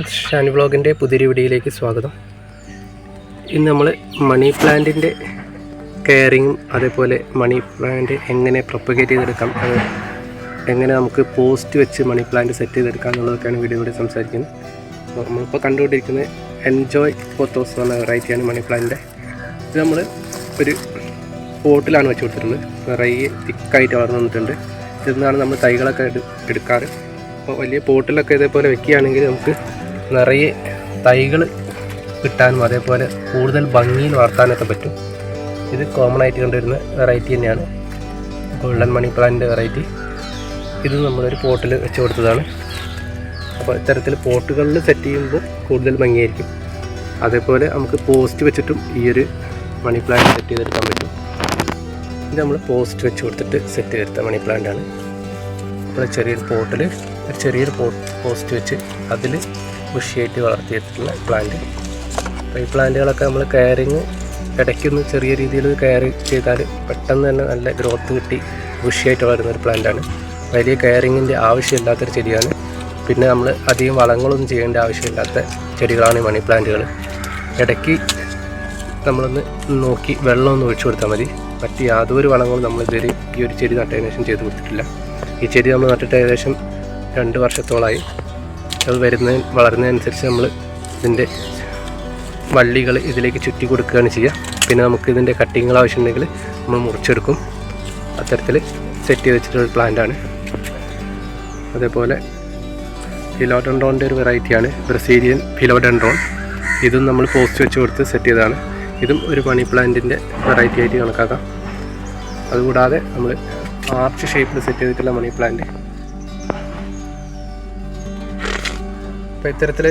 ഷാനി വ്ളോഗിന്റെ പുതിയൊരു വീഡിയോയിലേക്ക് സ്വാഗതം. ഇന്ന് നമ്മൾ മണി പ്ലാന്റിന്റെ കെയറിങ്ങും അതേപോലെ മണി പ്ലാന്റ് എങ്ങനെ പ്രൊപ്പഗേറ്റ് ചെയ്തെടുക്കാം അത് എങ്ങനെ നമുക്ക് പോസ്റ്റ് വെച്ച് മണി പ്ലാന്റ് സെറ്റ് ചെയ്തെടുക്കാം എന്നുള്ളതൊക്കെയാണ് വീഡിയോയിലൂടെ സംസാരിക്കുന്നത്. നമ്മളിപ്പോൾ കണ്ടുകൊണ്ടിരിക്കുന്നത് എൻജോയ് പോത്തോസ് എന്ന വെറൈറ്റിയാണ് മണി പ്ലാന്റിന്റെ. ഇത് നമ്മൾ ഒരു പോട്ടിലാണ് വെച്ച് കൊടുത്തിട്ടുള്ളത്. നിറയെ തിക്കായിട്ട് വളർന്നു വന്നിട്ടുണ്ട്. ഇതിൽ നിന്നാണ് നമ്മൾ തൈകളൊക്കെ എടു എടുക്കാറ്. അപ്പോൾ വലിയ പോട്ടിലൊക്കെ ഇതേപോലെ വെക്കുകയാണെങ്കിൽ നമുക്ക് നിറയെ തൈകൾ കിട്ടാനും അതേപോലെ കൂടുതൽ ഭംഗിയിൽ വളർത്താനൊക്കെ പറ്റും. ഇത് കോമൺ ആയിട്ട് കണ്ടുവരുന്ന വെറൈറ്റി തന്നെയാണ്. ഗോൾഡൻ മണി പ്ലാന്റിന്റെ വെറൈറ്റി ഇത് നമ്മളൊരു പോട്ടിൽ വെച്ച് കൊടുത്തതാണ്. അപ്പോൾ ഇത്തരത്തിൽ പോട്ടുകളിൽ സെറ്റ് ചെയ്യുമ്പോൾ കൂടുതൽ ഭംഗിയായിരിക്കും. അതേപോലെ നമുക്ക് പോസ്റ്റ് വെച്ചിട്ടും ഈ ഒരു മണി പ്ലാന്റ് സെറ്റ് ചെയ്തെടുക്കാൻ പറ്റും. ഇത് നമ്മൾ പോസ്റ്റ് വെച്ച് കൊടുത്തിട്ട് സെറ്റ് ചെയ്തെടുത്ത മണി പ്ലാന്റ് ആണ്. അപ്പോൾ ചെറിയൊരു പോട്ടിൽ ഒരു ചെറിയൊരു പോസ്റ്റ് വെച്ച് അതിൽ ബുഷിയായിട്ട് വളർത്തിയെടുത്തിട്ടുള്ള പ്ലാന്റ് അപ്പോൾ ഈ പ്ലാന്റുകളൊക്കെ നമ്മൾ കെയറിങ് ഇടയ്ക്കൊന്ന് ചെറിയ രീതിയിൽ കെയർ ചെയ്താൽ പെട്ടെന്ന് തന്നെ നല്ല ഗ്രോത്ത് കിട്ടി ബുഷിയായിട്ട് വളരുന്ന ഒരു പ്ലാന്റാണ് വലിയ കെയറിങ്ങിന്റെ ആവശ്യമില്ലാത്തൊരു ചെടിയാണ്. പിന്നെ നമ്മൾ അധികം വളങ്ങളൊന്നും ചെയ്യേണ്ട ആവശ്യമില്ലാത്ത ചെടികളാണ് ഈ മണി പ്ലാന്റുകൾ ഇടയ്ക്ക് നമ്മളൊന്ന് നോക്കി വെള്ളമൊന്ന് ഒഴിച്ചു കൊടുത്താൽ മതി. മറ്റ് യാതൊരു വളങ്ങളും നമ്മൾ ഇതുവരെ ഈ ഒരു ചെടി നട്ടതിന് ശേഷം ചെയ്ത് കൊടുത്തിട്ടില്ല. ഈ ചെടി നമ്മൾ നട്ടിട്ട് ഏകദേശം രണ്ട് വർഷത്തോളമായി അത് വരുന്ന വളരുന്നതനുസരിച്ച് നമ്മൾ ഇതിന്റെ വള്ളികൾ ഇതിലേക്ക് ചുറ്റി കൊടുക്കുകയാണ് ചെയ്യുക. പിന്നെ നമുക്ക് ഇതിന്റെ കട്ടിങ്ങുകൾ ആവശ്യമുണ്ടെങ്കിൽ നമ്മൾ മുറിച്ചെടുക്കും. അത്തരത്തിൽ സെറ്റ് ചെയ്ത് വെച്ചിട്ടുള്ള പ്ലാന്റാണ് അതേപോലെ ഫിലോഡൻഡ്രോണിന്റെ ഒരു വെറൈറ്റിയാണ് ബ്രസീലിയൻ ഫിലോഡൻഡ്രോൺ ഇതും നമ്മൾ പോസ്റ്റ് വെച്ച് കൊടുത്ത് സെറ്റ് ചെയ്തതാണ്. ഇതും ഒരു മണി പ്ലാന്റിന്റെ വെറൈറ്റി ആയിട്ട് കണക്കാക്കാം. അതുകൂടാതെ നമ്മൾ ആർച്ച് ഷേപ്പിൽ സെറ്റ് ചെയ്തിട്ടുള്ള മണി പ്ലാന്റ് അപ്പോൾ ഇത്തരത്തിൽ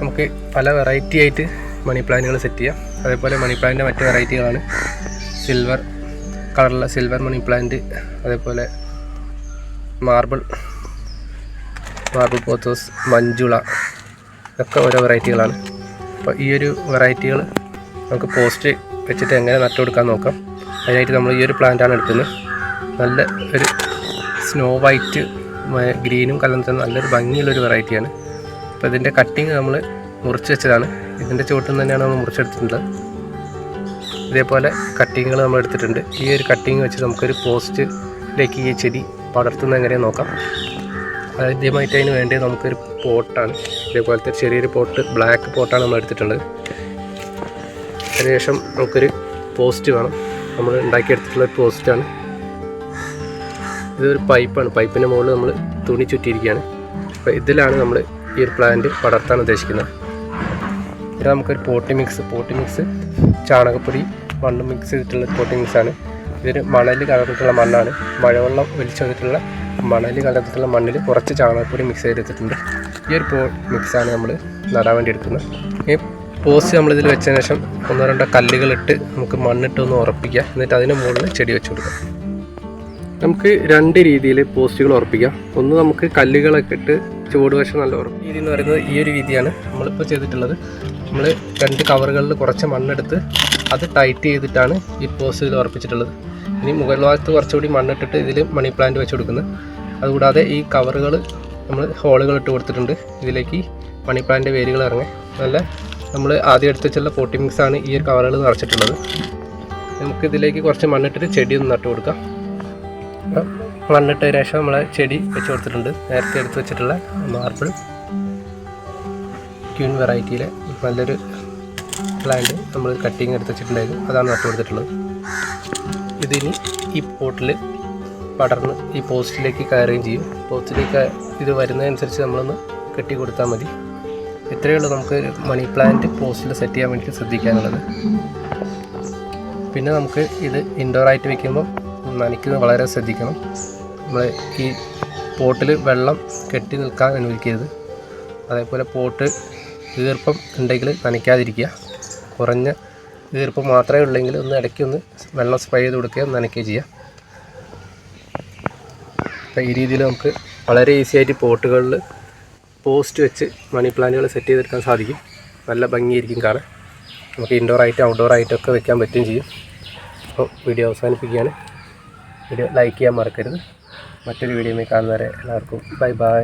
നമുക്ക് പല വെറൈറ്റി ആയിട്ട് മണി പ്ലാന്റുകൾ സെറ്റ് ചെയ്യാം. അതേപോലെ മണി പ്ലാന്റിന്റെ മറ്റ് വെറൈറ്റികളാണ് സിൽവർ കളറുള്ള സിൽവർ മണി പ്ലാന്റ് അതേപോലെ മാർബിൾ മാർബിൾ പോത്തോസ് മഞ്ജുള ഇതൊക്കെ ഓരോ വെറൈറ്റികളാണ് അപ്പോൾ ഈ ഒരു വെറൈറ്റികൾ നമുക്ക് പോസ്റ്റ് വെച്ചിട്ട് എങ്ങനെ നട്ടു കൊടുക്കാൻ നോക്കാം. അതിനായിട്ട് നമ്മൾ ഈ ഒരു പ്ലാന്റാണ് എടുക്കുന്നത്. നല്ല ഒരു സ്നോ വൈറ്റ് ഗ്രീനും കലർന്ന നല്ലൊരു ഭംഗിയുള്ളൊരു വെറൈറ്റിയാണ് അപ്പോൾ ഇതിന്റെ കട്ടിങ് നമ്മൾ മുറിച്ച് വെച്ചതാണ്. ഇതിന്റെ ചുവട്ടിൽ തന്നെയാണ് നമ്മൾ മുറിച്ചെടുത്തിട്ടുള്ളത്. ഇതേപോലെ കട്ടിങ്ങുകൾ നമ്മൾ എടുത്തിട്ടുണ്ട്. ഈ ഒരു കട്ടിങ് വെച്ച് നമുക്കൊരു പോസ്റ്റിലേക്ക് ഈ ചെടി പടർത്തുന്ന എങ്ങനെയാണ് നോക്കാം. ആദ്യമായിട്ട് അതിന് വേണ്ടി നമുക്കൊരു പോട്ടാണ്. ഇതേപോലത്തെ ചെറിയൊരു പോട്ട് ബ്ലാക്ക് പോട്ടാണ് നമ്മൾ എടുത്തിട്ടുള്ളത്. അതിനുശേഷം നമുക്കൊരു പോസ്റ്റ് വേണം. നമ്മൾ ഉണ്ടാക്കിയെടുത്തിട്ടുള്ള ഒരു പോസ്റ്റാണ് ഇതൊരു പൈപ്പാണ് പൈപ്പിന്റെ മുകളിൽ നമ്മൾ തുണി ചുറ്റിയിരിക്കുകയാണ്. അപ്പോൾ ഇതിലാണ് നമ്മൾ ഈ ഒരു പ്ലാന്റ് പടർത്താൻ ഉദ്ദേശിക്കുന്നത്. ഇത് നമുക്കൊരു പോട്ടി മിക്സ് പോട്ടി മിക്സ് ചാണകപ്പൊടി മണ്ണ് മിക്സ് ചെയ്തിട്ടുള്ള പോട്ടി ആണ്. ഇതൊരു മണൽ കലർന്നിട്ടുള്ള മണ്ണാണ്. മഴവെള്ളം ഒലിച്ചു വന്നിട്ടുള്ള മണൽ കലർന്നിട്ടുള്ള മണ്ണിൽ കുറച്ച് ചാണകപ്പൊടി മിക്സ് ചെയ്തെടുത്തിട്ടുണ്ട്. ഈ ഒരു പോ മിക്സാണ് നമ്മൾ നടാൻ വേണ്ടി എടുക്കുന്നത്. ഈ പോസ്റ്റ് നമ്മളിതിൽ വെച്ചതിന് ശേഷം ഒന്നോ രണ്ടോ കല്ലുകളിട്ട് നമുക്ക് മണ്ണിട്ട് ഒന്ന് ഉറപ്പിക്കുക. എന്നിട്ട് അതിന് മുകളിൽ ചെടി വെച്ച് കൊടുക്കാം നമുക്ക് രണ്ട് രീതിയിൽ പോസ്റ്റുകൾ ഉറപ്പിക്കാം. ഒന്ന് നമുക്ക് കല്ലുകളൊക്കെ ഇട്ട് ചുവടുവശം നല്ല ഉറപ്പ് രീതി എന്ന് പറയുന്നത് ഈ ഒരു രീതിയാണ് നമ്മളിപ്പോൾ ചെയ്തിട്ടുള്ളത്. നമ്മൾ രണ്ട് കവറുകളിൽ കുറച്ച് മണ്ണെടുത്ത് അത് ടൈറ്റ് ചെയ്തിട്ടാണ് ഈ പോസ്റ്റ് ഇതിൽ ഉറപ്പിച്ചിട്ടുള്ളത്. ഇനി മുകൾ ഭാഗത്ത് കുറച്ചുകൂടി മണ്ണിട്ടിട്ട് ഇതിൽ മണി പ്ലാന്റ് വെച്ച് കൊടുക്കുന്നത്. അതുകൂടാതെ ഈ കവറുകൾ നമ്മൾ ഹോളുകൾ ഇട്ട് കൊടുത്തിട്ടുണ്ട്. ഇതിലേക്ക് മണി പ്ലാന്റ് വേരുകൾ ഇറങ്ങി. നല്ല നമ്മൾ ആദ്യം എടുത്ത് വെച്ചുള്ള പോട്ടി ആണ് ഈ ഒരു കവറുകൾ നിറച്ചിട്ടുള്ളത്. നമുക്ക് ഇതിലേക്ക് കുറച്ച് മണ്ണിട്ടിട്ട് ചെടി ഒന്ന് നട്ട് കൊടുക്കാം. മണ്ണിട്ട ശേഷം നമ്മൾ ചെടി വെച്ച് കൊടുത്തിട്ടുണ്ട്. നേരത്തെ എടുത്ത് വെച്ചിട്ടുള്ള മാർബിൾ ക്യൂൻ വെറൈറ്റിയിലെ നല്ലൊരു പ്ലാന്റ് നമ്മൾ കട്ടിങ് എടുത്ത് വെച്ചിട്ടുണ്ടായിരുന്നു. അതാണ് നട്ട് കൊടുത്തിട്ടുള്ളത്. ഇതിനി ഈ പോട്ടിൽ പടർന്ന് ഈ പോസ്റ്റിലേക്ക് കയറുകയും ചെയ്യും. പോസ്റ്റിലേക്ക് ഇത് വരുന്നതനുസരിച്ച് നമ്മളൊന്ന് കെട്ടി കൊടുത്താൽ മതി. ഇത്രയേ ഉള്ളൂ നമുക്ക് മണി പ്ലാന്റ് പോസ്റ്റിൽ സെറ്റ് ചെയ്യാൻ വേണ്ടിയിട്ട് ശ്രദ്ധിക്കാനുള്ളത്. പിന്നെ നമുക്ക് ഇത് ഇൻഡോർ ആയിട്ട് വെക്കുമ്പോൾ നനയ്ക്കുന്നത് വളരെ ശ്രദ്ധിക്കണം. നമ്മൾ ഈ പോട്ടിൽ വെള്ളം കെട്ടി നിൽക്കാൻ അനുവദിക്കരുത്. അതേപോലെ പോട്ട് ഈർപ്പം ഉണ്ടെങ്കിൽ നനയ്ക്കാതിരിക്കുക. കുറഞ്ഞ ഈർപ്പം മാത്രമേ ഉള്ളെങ്കിൽ ഒന്ന് ഇടയ്ക്ക് ഒന്ന് വെള്ളം സ്പ്രേ ചെയ്ത് കൊടുക്കുകയോ നനയ്ക്കുകയോ ചെയ്യാം അപ്പോൾ ഈ രീതിയിൽ നമുക്ക് വളരെ ഈസി ആയിട്ട് പോട്ടുകളിൽ പോസ്റ്റ് വെച്ച് മണി പ്ലാന്റുകൾ സെറ്റ് ചെയ്തെടുക്കാൻ സാധിക്കും. നല്ല ഭംഗിയായിരിക്കും കാണാൻ. നമുക്ക് ഇൻഡോർ ആയിട്ട് ഔട്ട്ഡോർ ആയിട്ടൊക്കെ വെക്കാൻ പറ്റുകയും ചെയ്യും. അപ്പോൾ വീഡിയോ അവസാനിപ്പിക്കുകയാണ്. വീഡിയോ ലൈക്ക് ചെയ്യാൻ മറക്കരുത്. മറ്റൊരു വീഡിയോയിൽ കാണുന്നവരെ എല്ലാവർക്കും ബൈ ബൈ